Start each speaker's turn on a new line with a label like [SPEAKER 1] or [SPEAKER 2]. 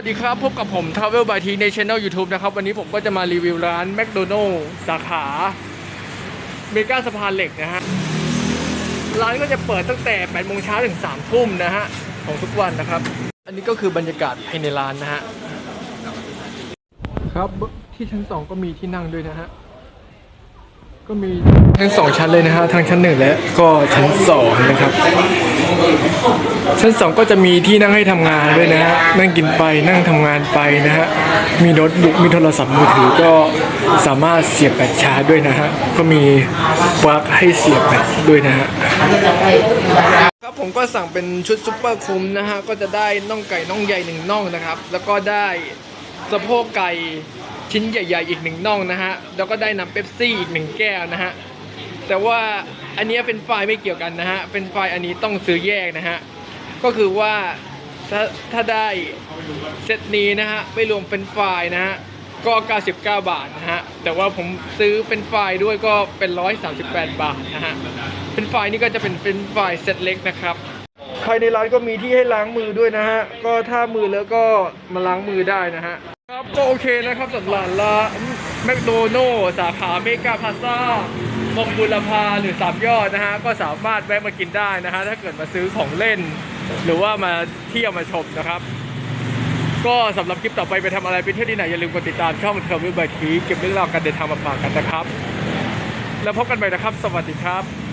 [SPEAKER 1] วัสดีครับ พบกับผม Travel by T ใน Channel YouTube นะครับ วันนี้ผมก็จะมารีวิวร้าน McDonald สาขาเมกาสะพานเหล็กนะฮะ ร้านก็จะเปิดตั้งแต่8โมงเช้าถึง3ทุ่มนะฮะ ของทุกวันนะครับ อันนี้ก็คือบรรยากาศภายในร้านนะฮะ ครับที่ชั้น 2 ก็มีที่นั่งด้วยนะฮะ ก็มีทั้งสองชั้นเลยนะฮะทั้งชั้นหนึ่งและก็ชั้นสองนะครับ ชั้นสองก็จะมีที่นั่งให้ทำงานด้วยนะฮะนั่งกินไปนั่งทำงานไปนะฮะมีโน้ตบุ๊กมีโทรศัพท์มือถือก็สามารถเสียบแบตชาร์จด้วยนะฮะก็มีปลั๊กให้เสียบแบตด้วยนะฮะครับผมก็สั่งเป็นชุดซุปเปอร์คุ้มนะฮะก็จะได้น่องไก่น่องใหญ่หนึ่งน่องนะครับ แล้วก็ได้สะโพกไก่ชิ้นใหญ่ ๆ อีกหนึ่งน่องนะฮะแล้วก็ได้น้ำเป๊ปซี่อีกหนึ่งแก้วนะฮะแต่ว่า อันเนี้ยเป็นไฟล์ไม่เกี่ยวกันนะฮะ เป็นไฟล์อันนี้ต้องซื้อแยกนะฮะ ก็คือว่าถ้าถ้าได้เซตนี้นะฮะ ไม่รวมเป็นไฟล์นะฮะ ก็ 99 บาทนะฮะ แต่ว่าผมซื้อเป็นไฟล์ด้วยก็เป็น 138 บาทนะฮะ เป็นไฟล์นี่ก็จะเป็นเป็นไฟล์เซตเล็กนะครับใครในร้านก็มีที่ให้ล้างมือด้วยนะฮะ ก็ถ้ามือแล้วก็มาล้างมือได้นะฮะ ครับก็โอเคนะครับสำหรับร้าน แมคโดนัลสาขาเมกาพาซ่ามงบุรพาหรือสามยอดนะฮะ ก็สามารถแวะมากินได้นะฮะ ถ้าเกิดมาซื้อของเล่น หรือว่ามาเที่ยวมาชมนะครับ ก็สำหรับคลิปต่อไปไปทำอะไรไปเที่ยวที่ไหน อย่าลืมกดติดตามช่องเทอร์มิวบายทีเก็บเรื่องราวการเดินทางมาฝากกันนะครับ แล้วพบกันใหม่นะครับ สวัสดีครับ